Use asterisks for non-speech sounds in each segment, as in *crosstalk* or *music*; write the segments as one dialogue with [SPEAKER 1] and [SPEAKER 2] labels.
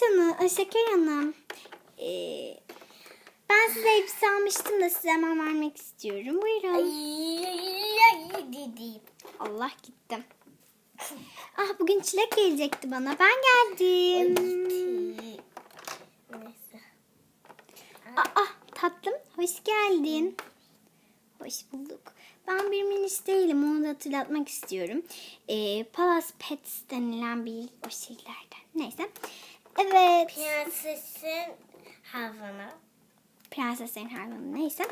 [SPEAKER 1] Canım, Şeker Hanım. Ee, ben size elbise almıştım da size hemen vermek istiyorum. Buyurun.
[SPEAKER 2] Ay dedim.
[SPEAKER 1] Allah gittim. Ah bugün çilek gelecekti bana. Ben geldim. Aa tatlım hoş geldin. Hoş bulduk. Ben bir minis değilim onu da hatırlatmak istiyorum. Ee, Palace Pets denilen bir o şeylerden. Neyse. Evet.
[SPEAKER 2] Prensesin havana.
[SPEAKER 1] Prensesin hayvanı neyse.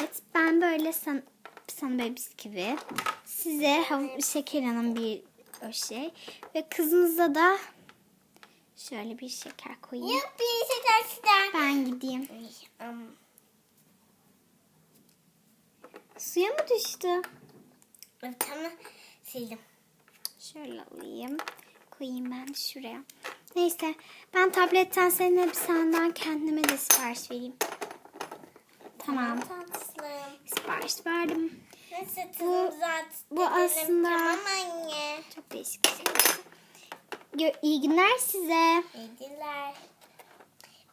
[SPEAKER 1] Evet ben böyle san, sana böyle bisküvi. Size hav- şeker hanım bir o şey. Ve kızınıza da şöyle bir şeker koyayım.
[SPEAKER 2] Yuppi şekersinden.
[SPEAKER 1] Ben gideyim. Suya mı düştü?
[SPEAKER 2] Tamam sildim.
[SPEAKER 1] Şöyle alayım. Koyayım ben şuraya. Neyse ben tabletten senin elbisenden kendime de sipariş vereyim. Tamam.
[SPEAKER 2] Tatlım.
[SPEAKER 1] Sipariş verdim.
[SPEAKER 2] Neyse
[SPEAKER 1] Bu- bu aslında-
[SPEAKER 2] Tamam anne.
[SPEAKER 1] Çok değişik bir şey. İyi günler size.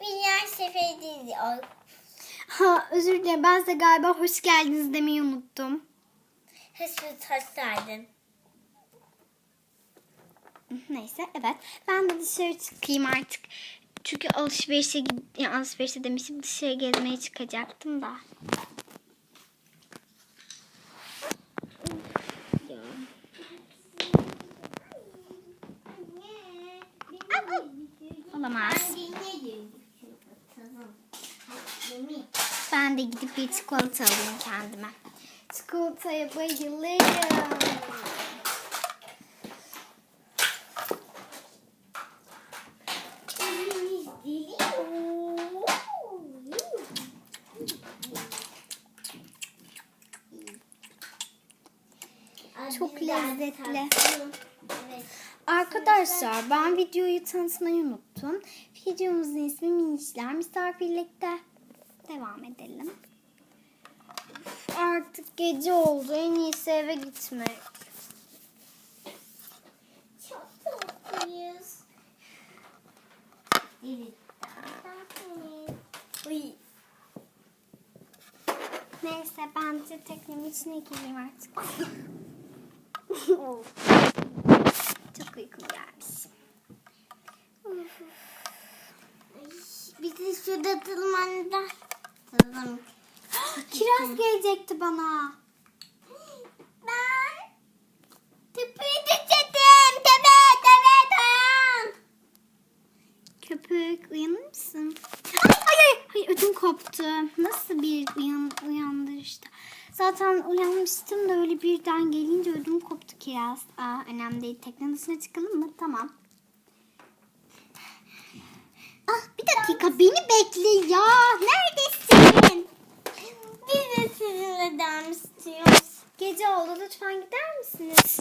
[SPEAKER 2] Bir yer seferdiydi. Ay,
[SPEAKER 1] Ha, özür dilerim. Ben size galiba hoş geldiniz demeyi unuttum.
[SPEAKER 2] Hızlı taşlardın.
[SPEAKER 1] Neyse evet. Ben de dışarı çıkayım artık. Çünkü alışverişe gid- ya alışverişe demişim dışarı gezmeye çıkacaktım da. Olamaz. Ben de gidip bir çikolata alayım kendime. Çikolataya bayılırım. Çok lezzetli. Arkadaşlar ben videoyu tanıtmayı unuttum. Videomuzun ismi Minişler Misafirlikte. Devam edelim. Artık gece oldu. En iyisi eve gitmek.
[SPEAKER 2] Çok. Uy.
[SPEAKER 1] Neyse ben de teknemin içine gireyim artık. *laughs* Çok uykum gelmiş.
[SPEAKER 2] Biz de şurada tırmandı. Tırman. *gasps*
[SPEAKER 1] Kiraz gelecekti bana. *gasps*
[SPEAKER 2] Ben tepeyi düşürdüm.
[SPEAKER 1] Köpük uyanır mısın? Ay ay ay, ödüm koptu. Nasıl bir uyan, uyandırıştı? Zaten uyanmıştım da öyle birden gelince ödüm koptu kiraz. Aa, önemli değil. Tekne dışına çıkalım mı? Tamam. Ah bir dakika beni bekle ya. Neredesin?
[SPEAKER 2] Biz de sizinle devam istiyoruz.
[SPEAKER 1] Gece oldu lütfen gider misiniz?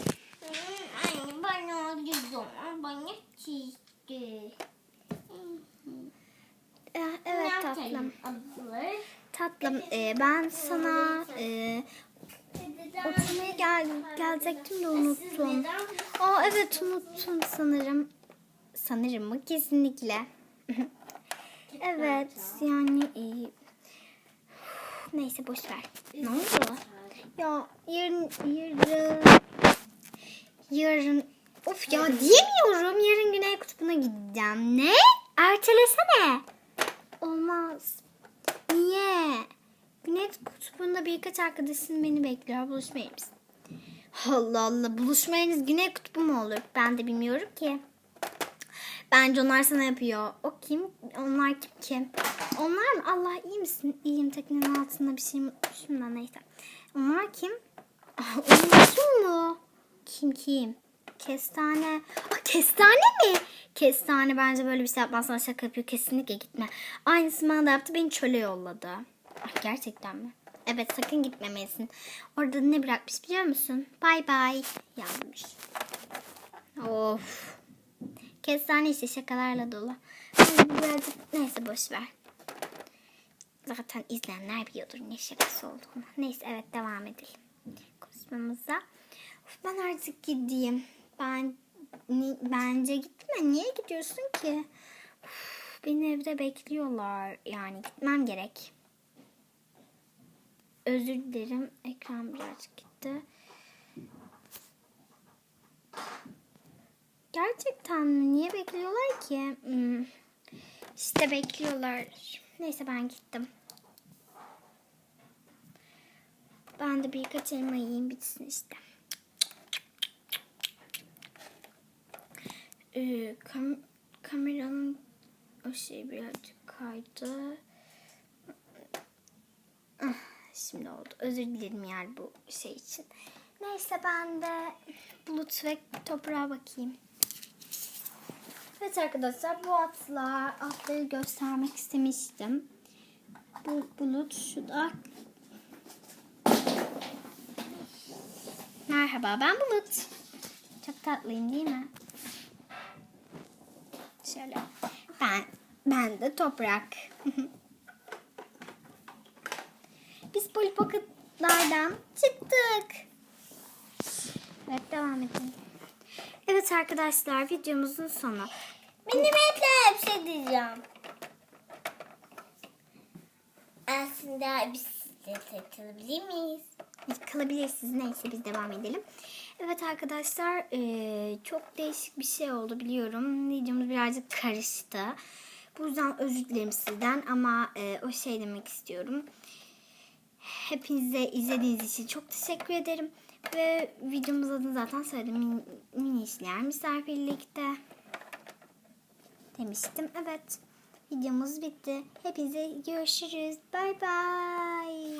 [SPEAKER 2] Anne bana oldu zaman bana çizdi.
[SPEAKER 1] Eh, evet tatlım.
[SPEAKER 2] Abla.
[SPEAKER 1] Tatlım e, ben sana e, oturmaya gel, gelecektim de unuttum. Aa evet unuttum sanırım. Sanırım mı? Kesinlikle. *laughs* evet yani e, neyse boş ver. Ne oldu? Ya yarın yarın yarın of ya diyemiyorum. Yarın Güney Kutbu'na gideceğim. Ne? Ertelesene. Olmaz. Niye? Kutbu'nda birkaç arkadaşın beni bekliyor. Buluşmaya? Allah Allah. Buluşmayınız Güney Kutbu mu olur? Ben de bilmiyorum ki. Bence onlar sana yapıyor. O kim? Onlar kim ki? Onlar mı? Allah iyi misin? İyiyim. Teknenin altında bir şey unutmuşum da neyse. Onlar kim? Ah, Unuttun mu? Kim kim? Kestane. Ah, kestane mi? Kestane bence böyle bir şey yapmaz sana şaka yapıyor. Kesinlikle gitme. Aynısını bana da yaptı. Beni çöle yolladı. Ah, gerçekten mi? Evet sakın gitmemelisin. Orada ne bırakmış biliyor musun? Bay bay yazmış. Of. Kestane işte şakalarla dolu. Birazcık neyse boş ver. Zaten izleyenler biliyordur ne şakası olduğunu. Neyse evet devam edelim. Konuşmamıza. Of, ben artık gideyim. Ben ni- bence gitme. Niye gidiyorsun ki? Uf, Beni evde bekliyorlar. Yani gitmem gerek. Özür dilerim. Ekran birazcık gitti. Gerçekten mi? Niye bekliyorlar ki? Hmm. İşte bekliyorlar. Neyse ben gittim. Ben de birkaç elma yiyeyim bitsin işte. Ee, kam kameranın o şey birazcık kaydı. Ah, Şimdi oldu. Özür dilerim yani bu şey için. Neyse ben de bulut ve toprağa bakayım. Evet arkadaşlar bu atlar, atları göstermek istemiştim. Bu bulut şu da. Merhaba ben Bulut. Çok tatlıyım değil mi? Şöyle. Ben ben de toprak. *laughs* Biz Polly Pocket'lardan çıktık. Evet devam edelim. Evet arkadaşlar videomuzun sonu.
[SPEAKER 2] Minimetre bir şey diyeceğim. Aslında biz de takılabilir miyiz?
[SPEAKER 1] Kalabilirsiniz. Neyse biz devam edelim. Evet arkadaşlar eee, çok değişik bir şey oldu biliyorum. Videomuz birazcık karıştı. Bu yüzden özür dilerim sizden ama eee, o şey demek istiyorum. Hepinize izlediğiniz için çok teşekkür ederim. Ve videomuz adını zaten söyledim. Min, mini işler misafirlikte demiştim. Evet videomuz bitti. Hepinize görüşürüz. Bay bay.